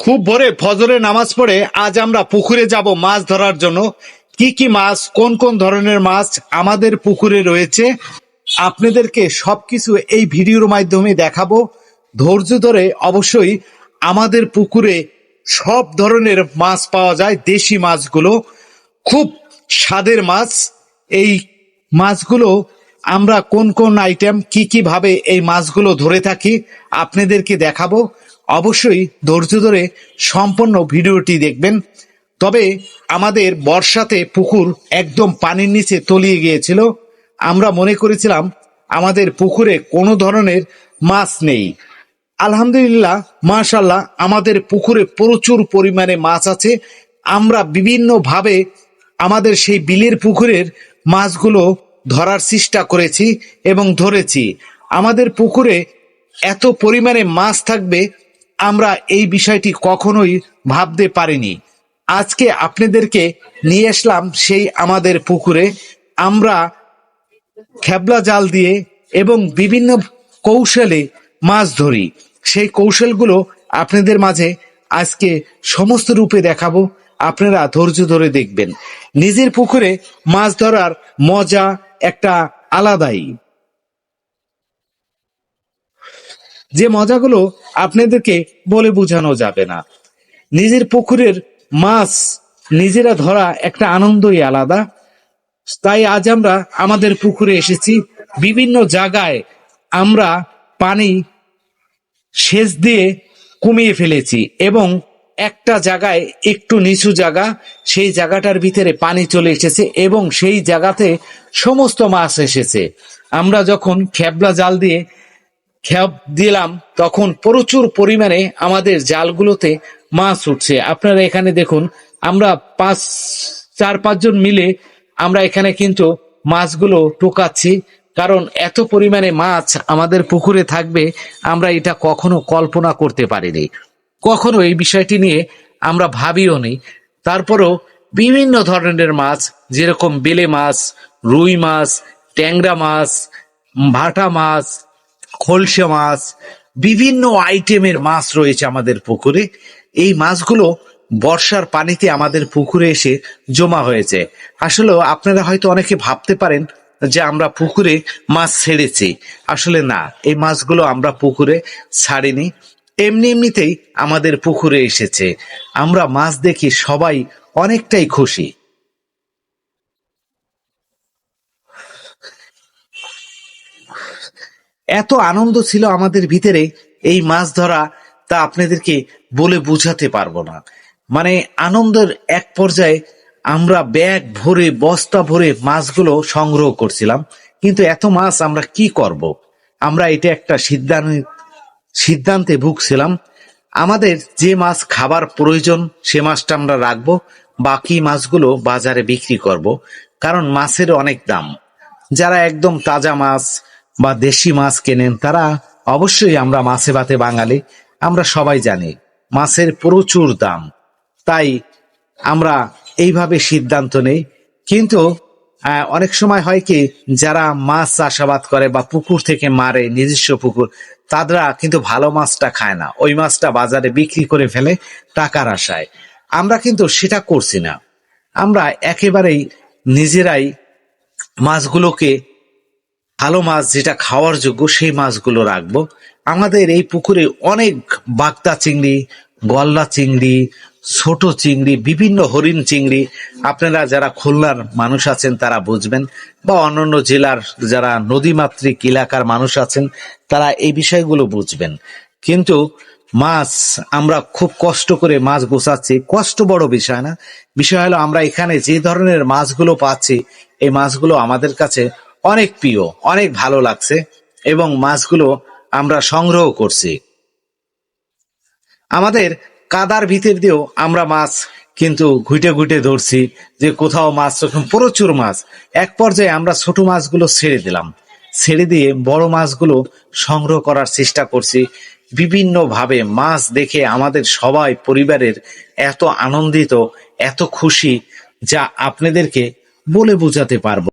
খুব ভোরে ফজরে নামাজ পড়ে আজ আমরা পুকুরে যাব মাছ ধরার জন্য। কি কি মাছ, কোন কোন ধরনের মাছ আমাদের পুকুরে রয়েছে, আপনাদেরকে সবকিছু এই ভিডিওর মাধ্যমে দেখাবো। ধৈর্য ধরে অবশ্যই আমাদের পুকুরে সব ধরনের মাছ পাওয়া যায়, দেশি মাছগুলো। খুব স্বাদের মাছ। এই মাছগুলো আমরা কোন কোন আইটেম কি কি ভাবে এই মাছগুলো ধরে থাকি, আপনাদেরকে দেখাবো। অবশ্যই ধৈর্য ধরে সম্পূর্ণ ভিডিওটি দেখবেন। তবে আমাদের বর্ষাতে পুকুর একদম পানির নিচে তলিয়ে গিয়েছিল। আমরা মনে করেছিলাম আমাদের পুকুরে কোনো ধরনের মাছ নেই। আলহামদুলিল্লাহ মাশাল্লাহ আমাদের পুকুরে প্রচুর পরিমাণে মাছ আছে। আমরা বিভিন্ন ভাবে আমাদের সেই বিলের পুকুরের মাছগুলো ধরার চেষ্টা করেছি এবং ধরেছি। আমাদের পুকুরে এত পরিমাণে মাছ থাকবে আমরা এই বিষয়টি কখনোই ভাবতে পারিনি। আজকে আপনাদেরকে নিয়ে আসলাম সেই আমাদের পুকুরে। আমরা খেবলা জাল দিয়ে এবং বিভিন্ন কৌশলে মাছ ধরি। সেই কৌশলগুলো আপনাদের মাঝে আজকে সমস্ত রূপে দেখাবো। আপনারা ধৈর্য ধরে দেখবেন। নিজের পুকুরে মাছ ধরার মজা একটা আলাদাই। যে মজাগুলো আপনাদেরকে বলে বোঝানো যাবে না। নিজের পুকুরের মাছ নিজেরা ধরা একটা আনন্দই আলাদা। তাই আজ আমরা আমাদের পুকুরে এসেছি। বিভিন্ন জায়গায় আমরা পানি সেচ দিয়ে কমিয়ে ফেলেছি এবং একটা জায়গায় একটু নিচু জায়গা, সেই জায়গাটার ভিতরে পানি চলে এসেছে এবং সেই জায়গাতে সমস্ত মাছ এসেছে। আমরা যখন খেবলা জাল দিয়ে খেপ দিলাম, তখন প্রচুর পরিমাণে আমাদের জালগুলোতে মাছ উঠছে। আপনারা এখানে দেখুন, আমরা পাঁচ, চার, পাঁচজন মিলে আমরা এখানে কিন্তু মাছগুলো টোকাচ্ছি কারণ এত পরিমাণে মাছ আমাদের পুকুরে থাকবে, আমরা এটা কখনো কল্পনা করতে পারিনি। কখনো এই বিষয়টি নিয়ে আমরা ভাবিও নি। তারপরও বিভিন্ন ধরনের মাছ, যেরকম বেলে মাছ, রুই মাছ, ট্যাংরা মাছ, ভাটা মাছ খলসে মাছ, বিভিন্ন আইটেমের মাছ রয়েছে আমাদের পুকুরে। এই মাছগুলো বর্ষার পানিতে আমাদের পুকুরে এসে জমা হয়েছে। আসলে আপনারা হয়তো অনেকে ভাবতে পারেন যে আমরা পুকুরে মাছ ছেড়েছি। আসলে না, এই মাছগুলো আমরা পুকুরে ছাড়িনি। এমনি এমনিতেই আমাদের পুকুরে এসেছে। আমরা মাছ দেখি সবাই অনেকটাই খুশি। এত আনন্দ ছিল আমাদের ভিতরে এই মাছ ধরা, তা আপনাদেরকে বলে বোঝাতে পারব না। মানে আনন্দের এক পর্যায়ে আমরা ব্যাগ ভরে, বস্তা ভরে মাছগুলো সংগ্রহ করছিলাম। কিন্তু এত মাছ আমরা কি করব? আমরা এটা একটা সিদ্ধান্ত, সিদ্ধান্তে ভুগছিলাম। আমাদের যে মাছ খাবার প্রয়োজন, সে মাছটা আমরা রাখব, বাকি মাছগুলো বাজারে বিক্রি করব। কারণ মাছের অনেক দাম। যারা একদম তাজা মাছ বা দেশি মাছ কেনেন তারা অবশ্যই আমরা মাছে ভাতে বাঙালি, আমরা সবাই জানি মাছের প্রচুর দাম। তাই আমরা এইভাবে সিদ্ধান্ত নেই। কিন্তু অনেক সময় হয় কি, যারা মাছ চাষাবাদ করে বা পুকুর থেকে মারে, নিজস্ব পুকুর, তারা কিন্তু ভালো মাছটা খায় না। ওই মাছটা বাজারে বিক্রি করে ফেলে টাকার আশায়। আমরা কিন্তু সেটা করছি না। আমরা একেবারেই নিজেরাই মাছগুলোকে ভালো মাছ যেটা খাওয়ার যোগ্য, সেই মাছগুলো রাখব। আমাদের এই পুকুরে অনেক বাগদা চিংড়ি, গলদা চিংড়ি, ছোট চিংড়ি, বিভিন্ন হরিণ চিংড়ি, আপনারা যারা খুলনার মানুষ আছেন তারা বুঝবেন, বা অন্যান্য জেলার যারা নদীমাতৃক এলাকার মানুষ আছেন, তারা এই বিষয়গুলো বুঝবেন। কিন্তু মাছ, আমরা খুব কষ্ট করে মাছ গোছাচ্ছি। কষ্ট বড় বিষয় না। বিষয় হলো আমরা এখানে যে ধরনের মাছগুলো পাচ্ছি, এই মাছগুলো আমাদের কাছে অনেক প্রিয়, অনেক ভালো লাগছে এবং মাছগুলো আমরা সংগ্রহ করছি। আমাদের কাদার ভিতর দিয়েও আমরা মাছ কিন্তু ঘুটে ঘুটে ধরছি যে কোথাও মাছ প্রচুর মাছ। এক পর্যায়ে আমরা ছোট মাছগুলো ছেড়ে দিলাম। ছেড়ে দিয়ে বড় মাছগুলো সংগ্রহ করার চেষ্টা করছি। বিভিন্ন ভাবে মাছ দেখে আমাদের সবাই, পরিবারের এত আনন্দিত, এত খুশি, যা আপনাদেরকে বলে বোঝাতে পারব।